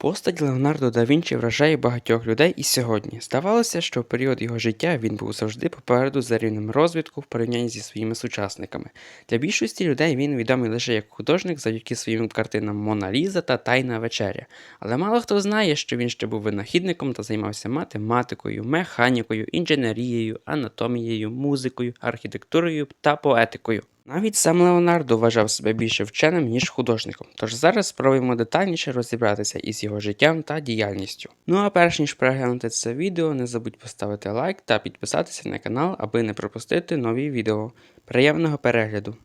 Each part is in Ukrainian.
Постать Леонардо да Вінчі вражає багатьох людей і сьогодні. Здавалося, що в період його життя він був завжди попереду за рівнем розвитку в порівнянні зі своїми сучасниками. Для більшості людей він відомий лише як художник завдяки своїм картинам Мона Ліза та Тайна вечеря. Але мало хто знає, що він ще був винахідником та займався математикою, механікою, інженерією, анатомією, музикою, архітектурою та поетикою. Навіть сам Леонардо вважав себе більше вченим, ніж художником. Тож зараз спробуємо детальніше розібратися із його життям та діяльністю. Ну а перш ніж переглянути це відео, не забудь поставити лайк та підписатися на канал, аби не пропустити нові відео. Приємного перегляду!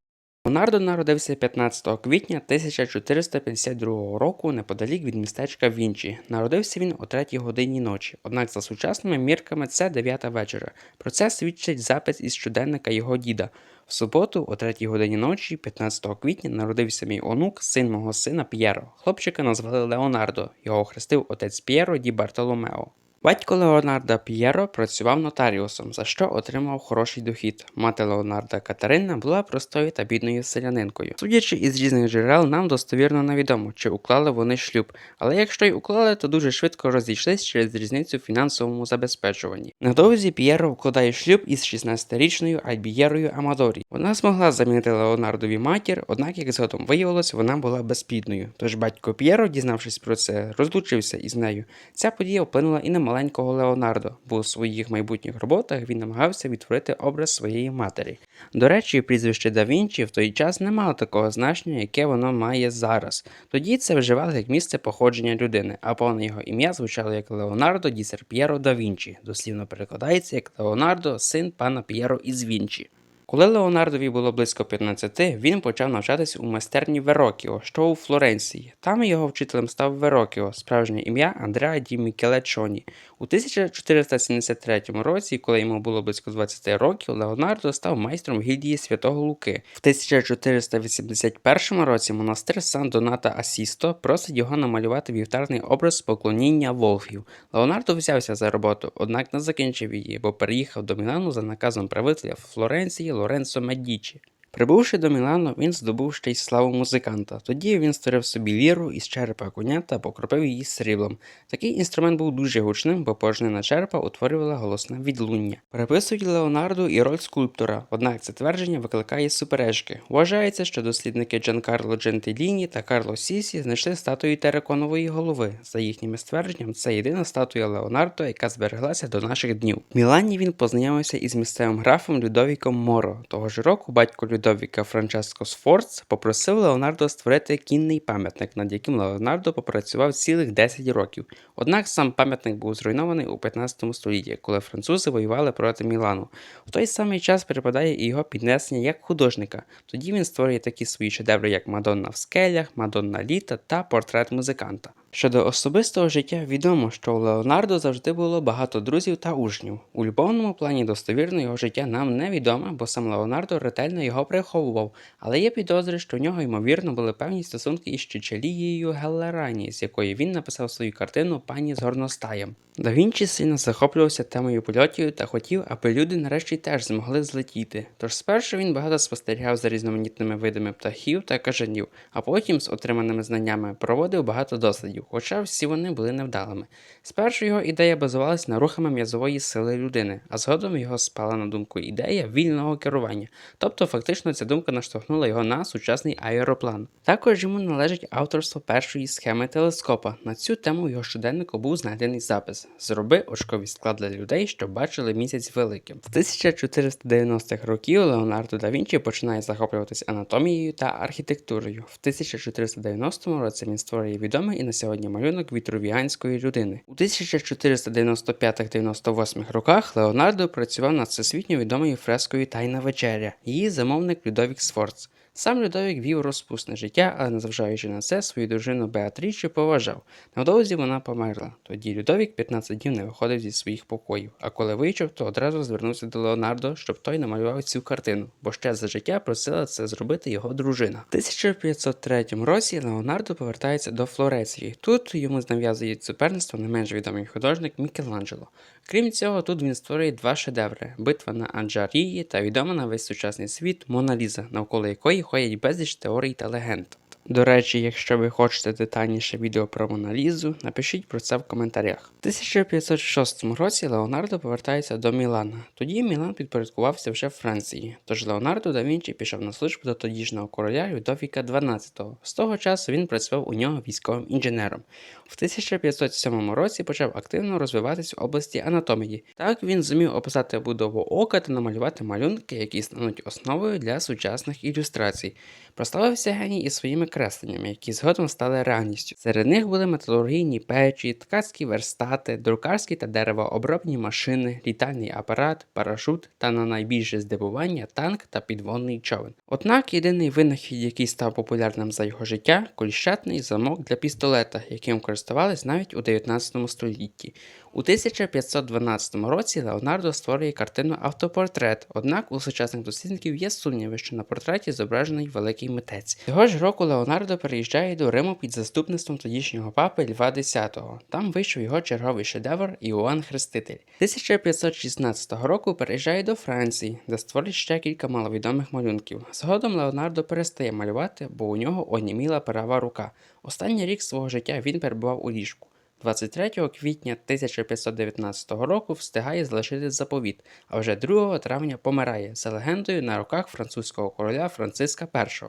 Леонардо народився 15 квітня 1452 року неподалік від містечка Вінчі. Народився він о 3 годині ночі, однак за сучасними мірками це 9 вечора. Про це свідчить запис із щоденника його діда. В суботу, о 3 годині ночі, 15 квітня, народився мій онук, син мого сина П'єро. Хлопчика назвали Леонардо. Його охрестив отець П'єро ді Бартоломео. Батько Леонарда П'єро працював нотаріусом, за що отримав хороший дохід. Мати Леонарда Катерина була простою та бідною селянинкою. Судячи із різних джерел, нам достовірно невідомо, чи уклали вони шлюб, але якщо й уклали, то дуже швидко розійшлись через різницю в фінансовому забезпечуванні. Невдовзі П'єро укладає шлюб із 16-річною Альбієрою Амадорі. Вона змогла замінити Леонардові матір, однак, як згодом виявилось, вона була безплідною. Тож батько П'єро, дізнавшись про це, розлучився із нею. Ця подія вплинула і на маленького Леонардо, бо у своїх майбутніх роботах він намагався відтворити образ своєї матері. До речі, прізвище Да Вінчі в той час не мало такого значення, яке воно має зараз. Тоді це вживали як місце походження людини, а повне його ім'я звучало як Леонардо ді Серп'єро да Вінчі, дослівно перекладається як Леонардо, син пана П'єро із Вінчі. Коли Леонардові було близько 15, він почав навчатись у майстерні Верокіо, що у Флоренції. Там його вчителем став Верокіо, справжнє ім'я Андреа Ді Мікелечоні. У 1473 році, коли йому було близько 20 років, Леонардо став майстром гільдії Святого Луки. В 1481 році монастир Сан Доната Асісто просить його намалювати вівтарний образ поклоніння Волфів. Леонардо взявся за роботу, однак не закінчив її, бо переїхав до Мілану за наказом правителя Флоренції Лоренцо Медічі. Прибувши до Мілану, він здобув ще й славу музиканта. Тоді він створив собі ліру із черепа коня та покропив її сріблом. Такий інструмент був дуже гучним, бо порожнина черепа утворювала голосне відлуння. Приписують Леонарду і роль скульптора, однак це твердження викликає суперечки. Вважається, що дослідники Джанкарло Джентиліні та Карло Сісі знайшли статую тераконової голови. За їхніми ствердженням, це єдина статуя Леонардо, яка збереглася до наших днів. В Мілані він познайомився із місцевим графом Людовіком Моро. Того ж року батько Людовіка Франческо Сфорц попросив Леонардо створити кінний пам'ятник, над яким Леонардо попрацював цілих 10 років. Однак сам пам'ятник був зруйнований у 15 столітті, коли французи воювали проти Мілану. В той самий час припадає і його піднесення як художника. Тоді він створює такі свої шедеври, як Мадонна в скелях, Мадонна літа та портрет музиканта. Щодо особистого життя, відомо, що у Леонардо завжди було багато друзів та учнів. У любовному плані достовірно його життя нам невідомо, бо сам Леонардо ретельно його приховував, але є підозри, що в нього ймовірно були певні стосунки із Чичелією Геллерані, з якої він написав свою картину Пані з горностаєм. Да Вінчі сильно захоплювався темою польотів та хотів, аби люди нарешті теж змогли злетіти. Тож спершу він багато спостерігав за різноманітними видами птахів та кажанів, а потім з отриманими знаннями проводив багато дослідів, хоча всі вони були невдалими. Спершу його ідея базувалась на рухами м'язової сили людини, а згодом його спала на думку ідея вільного керування. Тобто, фактично, ця думка наштовхнула його на сучасний аероплан. Також йому належить авторство першої схеми телескопа. На цю тему в його щоденнику був знайдений запис: Зроби очковий склад для людей, що бачили місяць великим. З 1490-х років Леонардо да Вінчі починає захоплюватись анатомією та архітектурою. В 1490 році він створює відомий і на сьогодні малюнок вітрувіанської людини. У 1495-98 роках Леонардо працював над всесвітньо відомою фрескою Тайна вечеря. Її замовник Людовік Сфорц. Сам Людовік вів розпусне життя, але незважаючи на це, свою дружину Беатрічу поважав. Невдовзі вона померла. Тоді Людовік 15 днів не виходив зі своїх покоїв, а коли вийшов, то одразу звернувся до Леонардо, щоб той намалював цю картину, бо ще за життя просила це зробити його дружина. В 1503 році Леонардо повертається до Флореції. Тут йому нав'язують суперництво не менш відомий художник Мікеланджело. Крім цього, тут він створює два шедеври: битва на Анджарії та відома на весь сучасний світ Мона Ліза, навколо якої ходять безліч теорій та легенд. До речі, якщо ви хочете детальніше відео про Моналізу, напишіть про це в коментарях. У 1506 році Леонардо повертається до Мілана. Тоді Мілан підпорядкувався вже Франції. Тож Леонардо да Вінчі пішов на службу до тодішнього короля Людовіка XII. З того часу він працював у нього військовим інженером. В 1507 році почав активно розвиватися в області анатомії. Так він зумів описати будову ока та намалювати малюнки, які стануть основою для сучасних ілюстрацій. Прославився геній і своїми кресленнями, які згодом стали реальністю. Серед них були металургійні печі, ткацькі верстати, друкарські та деревообробні машини, літальний апарат, парашут та на найбільше здивування танк та підводний човен. Однак єдиний винахід, який став популярним за його життя, кольщатний замок для пістолета, яким користувались навіть у 19 столітті. У 1512 році Леонардо створює картину Автопортрет, однак у сучасних дослідників є сумніви, що на портреті зображений великий митець. Цього ж року Леонардо переїжджає до Риму під заступництвом тодішнього папи Льва X. Там вийшов його черговий шедевр Іоанн Хреститель. 1516 року переїжджає до Франції, де створить ще кілька маловідомих малюнків. Згодом Леонардо перестає малювати, бо у нього оніміла права рука. Останній рік свого життя він перебував у ліжку. 23 квітня 1519 року встигає залишити заповіт, а вже 2 травня помирає за легендою на руках французького короля Франциска І.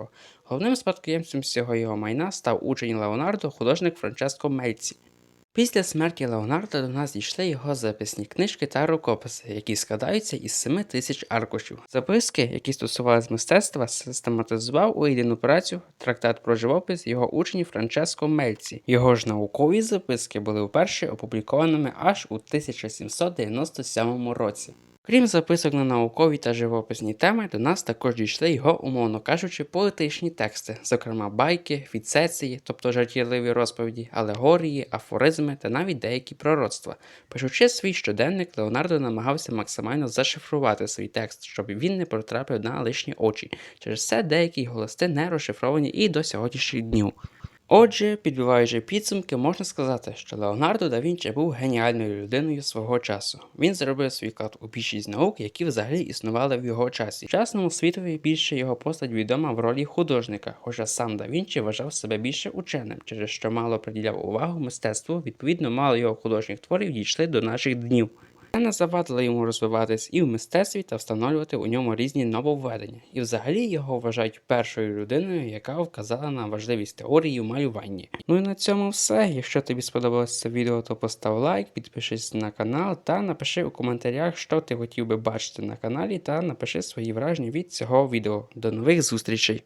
Головним спадкоємцем всього його майна став учень Леонардо, художник Франческо Мельці. Після смерті Леонардо до нас дійшли його записні книжки та рукописи, які складаються із 7 тисяч аркушів. Записки, які стосувалися мистецтва, систематизував у єдину працю трактат про живопис його учні Франческо Мельці. Його ж наукові записки були вперше опублікованими аж у 1797 році. Крім записок на наукові та живописні теми, до нас також дійшли його, умовно кажучи, поетичні тексти, зокрема байки, фіцеції, тобто жартівливі розповіді, алегорії, афоризми та навіть деякі пророцтва. Пишучи свій щоденник, Леонардо намагався максимально зашифрувати свій текст, щоб він не потрапив на лишні очі. Через це деякі його листи не розшифровані і до сьогоднішніх днів. Отже, підбиваючи підсумки, можна сказати, що Леонардо да Вінчі був геніальною людиною свого часу. Він зробив свій вклад у більшість наук, які взагалі існували в його часі. Часному світові більше його постать відома в ролі художника, хоча сам да Вінчі вважав себе більше ученим, через що мало приділяв увагу мистецтву, відповідно, мало його художніх творів дійшли до наших днів. Це не завадило йому розвиватись і в мистецтві та встановлювати у ньому різні нововведення. І взагалі його вважають першою людиною, яка вказала на важливість теорії в малюванні. Ну і на цьому все. Якщо тобі сподобалось це відео, то постав лайк, підпишись на канал та напиши у коментарях, що ти хотів би бачити на каналі, та напиши свої враження від цього відео. До нових зустрічей!